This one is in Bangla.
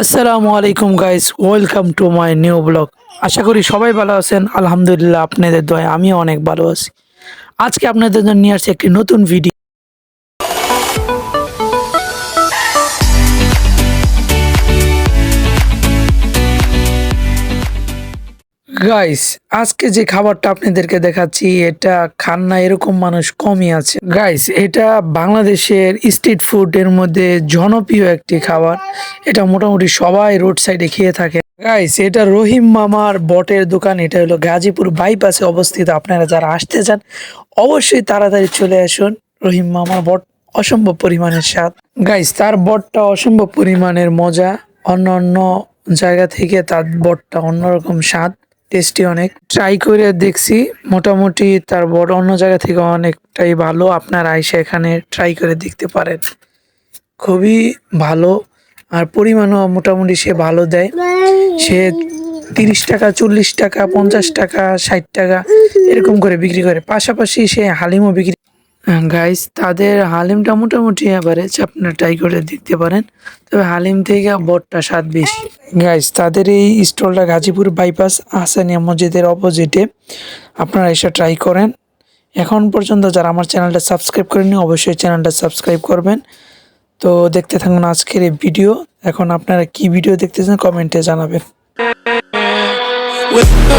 আসসালামু আলাইকুম guys welcome to my new blog আশা করি সবাই ভালো আছেন। আলহামদুলিল্লাহ, আপনাদের দয়া আমিও অনেক ভালো আছি। আজকে আপনাদের জন্য নিয়ে আসছি একটি নতুন ভিডিও গাইস আজকে যে খাবারটা আপনাদেরকে দেখাচ্ছি, এটা খান না এরকম মানুষ কমই আছে। গাইস এটা বাংলাদেশের স্ট্রিট ফুডের মধ্যে জনপ্রিয় একটি খাবার। এটা মোটামুটি সবাই রোড সাইডে খেয়ে থাকে। গাইস এটা রহিম মামার বটের দোকান। এটা হলো গাজীপুর বাইপাসে অবস্থিত। আপনারা যারা আসতে চান, অবশ্যই তাড়াতাড়ি চলে আসুন। রহিম মামার বট অসম্ভব পরিমাণের স্বাদ। গাইস তার বটটা অসম্ভব পরিমাণের মজা। অন্য অন্য জায়গা থেকে তার বটটা অন্যরকম স্বাদ। টেস্টি অনেক। ট্রাই করে দেখছি, মোটামুটি তার বড় অন্য জায়গা থেকে অনেকটাই ভালো। আপনারা এসে এখানে ট্রাই করে দেখতে পারেন। খুবই ভালো, আর পরিমাণও মোটামুটি সে ভালো দেয়। সে তিরিশ টাকা, চল্লিশ টাকা, পঞ্চাশ টাকা, ষাট টাকা, এরকম করে বিক্রি করে। পাশাপাশি সে হালিমও বিক্রি গাইস তাদের হালিমটা মোটামুটি অ্যাভারেজ আপনারা ট্রাই করে দেখতে পারেন তবে হালিম থেকে বটটা স্বাদ বেশি গাইস তাদের এই স্টলটা গাজীপুর বাইপাস আসানিয়া মসজিদের অপোজিটে আপনারা এসে ট্রাই করেন এখন পর্যন্ত যারা আমার চ্যানেলটা সাবস্ক্রাইব করেনি অবশ্যই চ্যানেলটা সাবস্ক্রাইব করবেন তো দেখতে থাকুন আজকের এই ভিডিও এখন আপনারা কি ভিডিও দেখতেছেন কমেন্টে জানাবেন With